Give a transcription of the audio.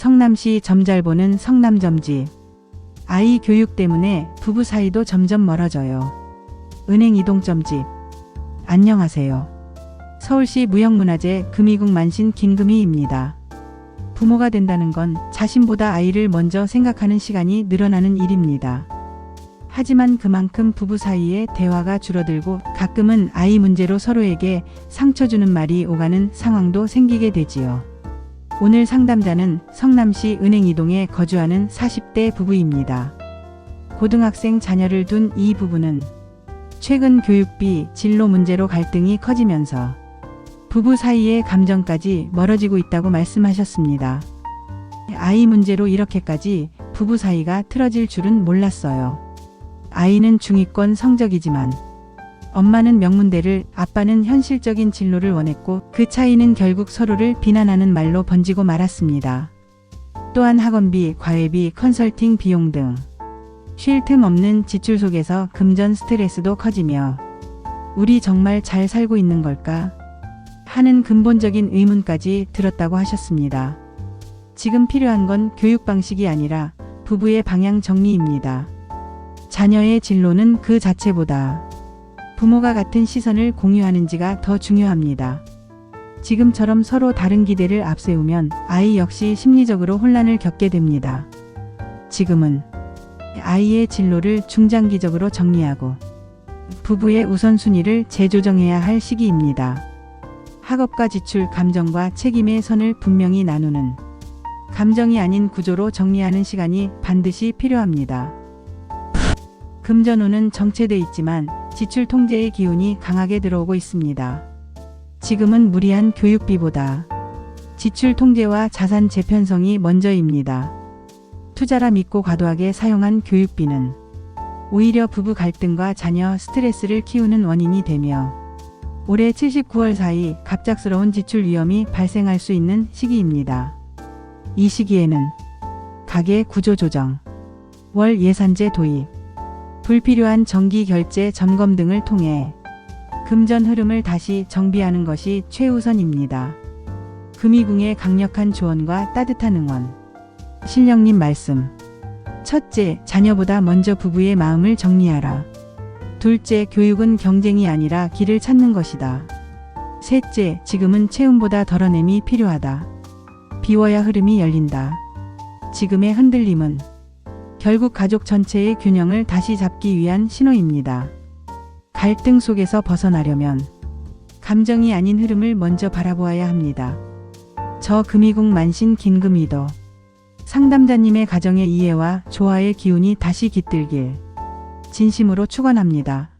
성남시 점잘 보는 성남점집. 아이 교육 때문에 부부 사이도 점점 멀어져요. 은행 이동점집. 안녕하세요. 서울시 무형문화재 금이국 만신 김금희입니다. 부모가 된다는 건 자신보다 아이를 먼저 생각하는 시간이 늘어나는 일입니다. 하지만 그만큼 부부 사이에 대화가 줄어들고 가끔은 아이 문제로 서로에게 상처 주는 말이 오가는 상황도 생기게 되지요. 오늘 상담자는 성남시 은행 이동에 거주하는 40대 부부입니다. 고등학생 자녀를 둔 이 부부는 최근 교육비, 진로 문제로 갈등이 커지면서 부부 사이의 감정까지 멀어지고 있다고 말씀하셨습니다. 아이 문제로 이렇게까지 부부 사이가 틀어질 줄은 몰랐어요. 아이는 중위권 성적이지만 엄마는 명문대를 아빠는 현실적인 진로를 원했고 그 차이는 결국 서로를 비난하는 말로 번지고 말았습니다. 또한 학원비, 과외비, 컨설팅 비용 등 쉴 틈 없는 지출 속에서 금전 스트레스도 커지며 우리 정말 잘 살고 있는 걸까? 하는 근본적인 의문까지 들었다고 하셨습니다. 지금 필요한 건 교육 방식이 아니라 부부의 방향 정리입니다. 자녀의 진로는 그 자체보다 부모가 같은 시선을 공유하는지가 더 중요합니다. 지금처럼 서로 다른 기대를 앞세우면 아이 역시 심리적으로 혼란을 겪게 됩니다. 지금은 아이의 진로를 중장기적으로 정리하고 부부의 우선순위를 재조정해야 할 시기입니다. 학업과 지출, 감정과 책임의 선을 분명히 나누는 감정이 아닌 구조로 정리하는 시간이 반드시 필요합니다. 금전운은 정체돼 있지만 지출 통제의 기운이 강하게 들어오고 있습니다. 지금은 무리한 교육비보다 지출 통제와 자산 재편성이 먼저입니다. 투자라 믿고 과도하게 사용한 교육비는 오히려 부부 갈등과 자녀 스트레스를 키우는 원인이 되며 올해 79월 사이 갑작스러운 지출 위험이 발생할 수 있는 시기입니다. 이 시기에는 가계 구조 조정, 월 예산제 도입, 불필요한 정기 결제 점검 등을 통해 금전 흐름을 다시 정비하는 것이 최우선입니다. 금이궁의 강력한 조언과 따뜻한 응원. 신령님 말씀. 첫째, 자녀보다 먼저 부부의 마음을 정리하라. 둘째, 교육은 경쟁이 아니라 길을 찾는 것이다. 셋째, 지금은 체움보다 덜어냄이 필요하다. 비워야 흐름이 열린다. 지금의 흔들림은 결국 가족 전체의 균형을 다시 잡기 위한 신호입니다. 갈등 속에서 벗어나려면 감정이 아닌 흐름을 먼저 바라보아야 합니다. 저 금이국 만신 긴금이도 상담자님의 가정의 이해와 조화의 기운이 다시 깃들길 진심으로 축원합니다.